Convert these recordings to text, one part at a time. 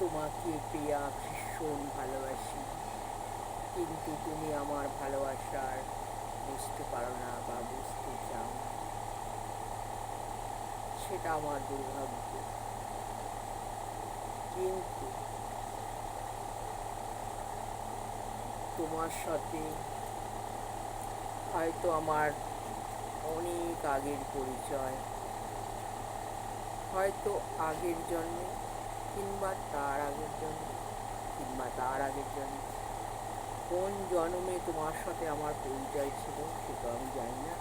তোমাকে প্রিয়া, ভীষণ ভালোবাসি। কিন্তু তুমি আমার ভালোবাসার বুঝতে পারো না বা বুঝতে চাও সেটা আমার দুর্ভাগ্য। কিন্তু তোমার সাথে হয়তো আমার অনেক আগের পরিচয়। হয়তো আগের জন্মে কিংবা তার আগের জন্য, কিংবা তার আগের জন্য। কোন জন্মে তোমার সাথে আমার পরিচয় ছিল, সেটা আমি জানি না।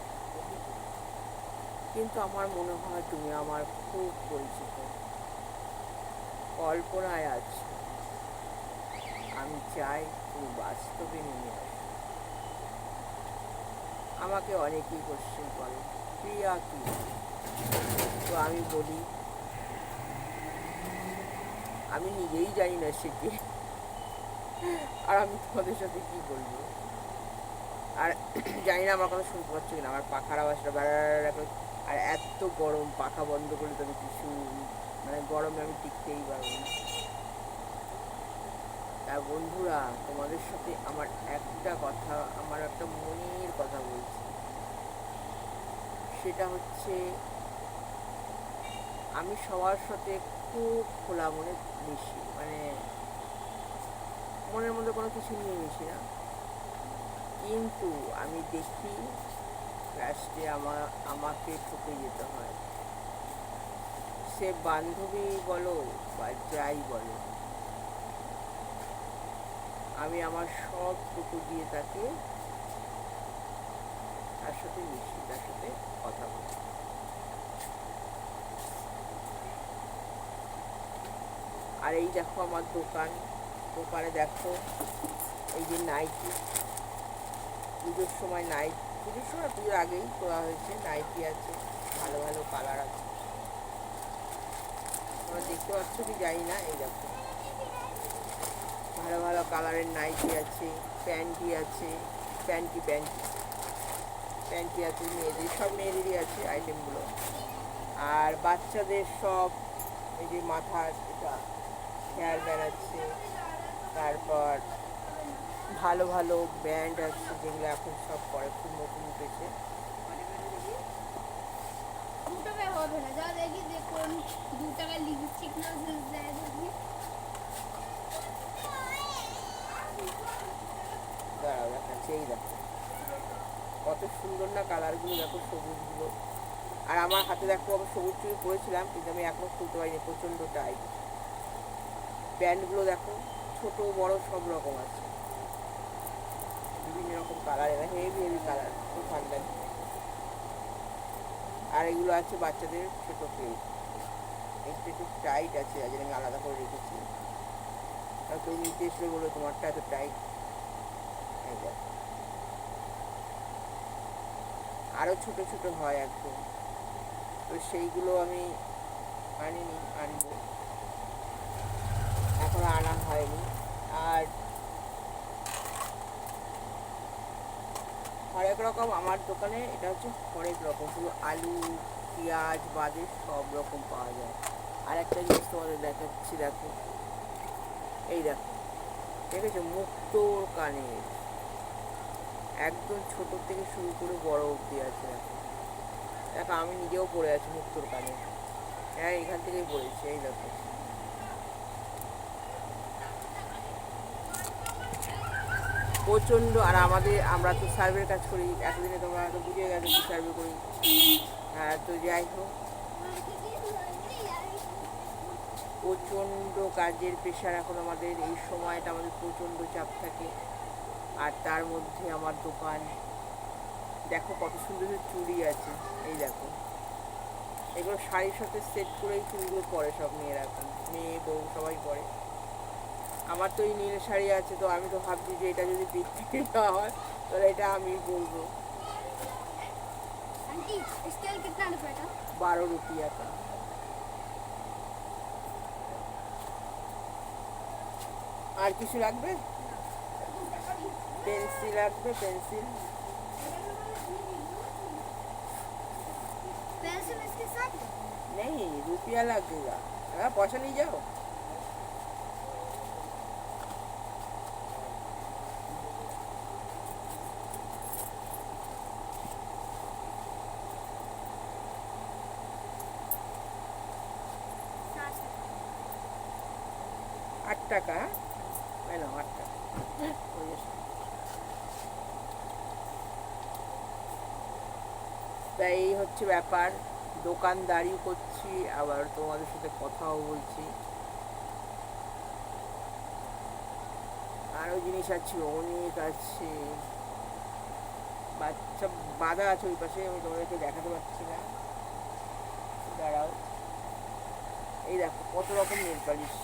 কিন্তু আমার মনে হয় তুমি আমার খুব পরিচিত। কল্পনায় আছো। আমি চাই তুমি বাস্তবে নেমে আসো। আমাকে অনেকেই কোশ্চেন করে, প্রিয়া কি? তো আমি বলি আমি নিজেই জানি না সে কে। আর আমি তোমাদের সাথে কি বলব? আর জানি না আমার কথা শুনতে পাচ্ছ কিনা, আমার পাখার আওয়াজটা বেড়া আর এত গরম, পাখা বন্ধ করলে তো আমি কিছু মানে গরমে আমি টিকতেই পারব না। আর বন্ধুরা, তোমাদের সাথে আমার একটা কথা, আমার একটা মনের কথা বলছি। সেটা হচ্ছে, আমি সবার সাথে খুব খোলা মনে মিশি মানে মনের মধ্যে কোনো কিছু নিয়ে মিশি না। কিন্তু আমি দেখি লাস্টে আমার, আমাকে ঠকে যেতে হয়। সে বান্ধবী বলো বা যাই বলো, আমি আমার সবটুকু দিয়ে তাকে তার সাথে মিশি, তার সাথে কথা বলি। আর এই দেখো আমার দোকান, দোকানে দেখো এই যে নাইটি পুজোর সময় নাইট পুজোর সময় পুজোর আগেই করা হয়েছে নাইটি আছে, ভালো ভালো কালার আছে। তোমরা দেখতে পাচ্ছ কি জানি না, এই দেখো। ভালো ভালো কালারের নাইটি আছে প্যান্টি আছে প্যান্টি প্যান্টি প্যান্টি আছে মেয়েদের সব মেয়েদেরই আছে আইটেমগুলো আর বাচ্চাদের সব এই যে মাথার এটা ব্যান্ড আছে তারপর ভালো ভালো ব্যান্ড আছে যেগুলো এখন সব পরে খুব নতুন উঠেছে। দু টাকায় হবে না। যা দেখি দেখুন দু টাকায় লিপস্টিক না দেয় দেখি। দাঁড়াও দেখাচ্ছি এই দেখো। কত সুন্দর না কালারগুলো দেখো সবুজগুলো। আর আমার হাতে দেখো আমি সবুজ চুড়ি পরেছিলাম কিন্তু আমি এখনও খুলতে পারিনি প্রচণ্ড টাইট ব্যান্ডগুলো দেখো, ছোট, বড়, সব রকম আছে। বিভিন্ন রকম কালার এরা হেভি হেভি কালার খুব ঠান্ডা আর এগুলো আছে বাচ্চাদের ছোট প্লেট একটু টাইট আছে জন্য আমি আলাদা করে রেখেছি। আর কেউ নিতে এসলে বলো তোমারটা এত টাইট আরও ছোট ছোট হয় একদম। তো সেইগুলো আমি আনিনি, আনব। এখনও আনা হয়নি। আর হরেক রকম আমার দোকানে এটা হচ্ছে হরেক রকম, শুধু আলু, পেঁয়াজ বাদে সব রকম পাওয়া যায়। আর একটা জিনিস তোমাদের দেখাচ্ছি, দেখো। এই দেখো, দেখেছ? মুক্তোর কানের। একদম ছোট থেকে শুরু করে বড় অবধি আছে, দেখো। দেখো, আমি নিজেও পড়ে আছি মুক্তোর কানে হ্যাঁ এখান থেকেই পড়েছি এই দেখো। প্রচণ্ড, আর আমাদের, আমরা তো সার্ভের কাজ করি, এতদিনে তোমরা তো বুঝে গেছো কি সার্ভে করি। হ্যাঁ তো যাই হোক, প্রচণ্ড কাজের প্রেশার এখন আমাদের, এই সময়টা আমাদের প্রচণ্ড চাপ থাকে। আর তার মধ্যে আমার দোকান, দেখো কত সুন্দর সুন্দর চুড়ি আছে, এই দেখো। এগুলো শাড়ির সাথে সেট করেই চুড়িগুলো পরে সব মেয়েরা এখন, মেয়ে, বউ সবাই পরে। আমার তো এই নীল শাড়ি আছে তো আমি তো ভাবছি যে এটা যদি বিক্রি না হয় তাহলে এটা আমি বলবো आंटी स्टाइल कितना रुपए का বারো রুপিয়া কা আর কিছু লাগবে পেন্সিল লাগবে পেন্সিল पेंसिल इसके साथ नहीं रुपया लगेगा हाँ पैसा नहीं जाओ টাকা। নাও আট টাকা ওই যে। তা এই হচ্ছে ব্যাপার। দোকানদারিও করছি, আবার তোমাদের সাথে কথাও বলছি। আরও জিনিস আছে, অনেক আছে। বাচ্চা, বাঁধা আছে ওই পাশে, আমি তোমাদেরকে দেখাতে পারছি না। দাঁড়াও। এই দেখো, কত রকম নেল পালিশ।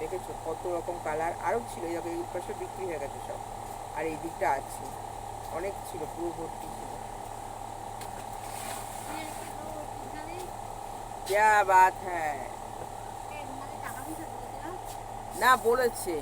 দেখেছো কত রকম কালার আরও ছিল এই দেখো এই পাশে বিক্রি হয়ে গেছে সব আর এই দিকটা আছে অনেক ছিল পুরো ভর্তি ছিল क्या बात है টাকা পয়সা দিয়েছে না না বলেছে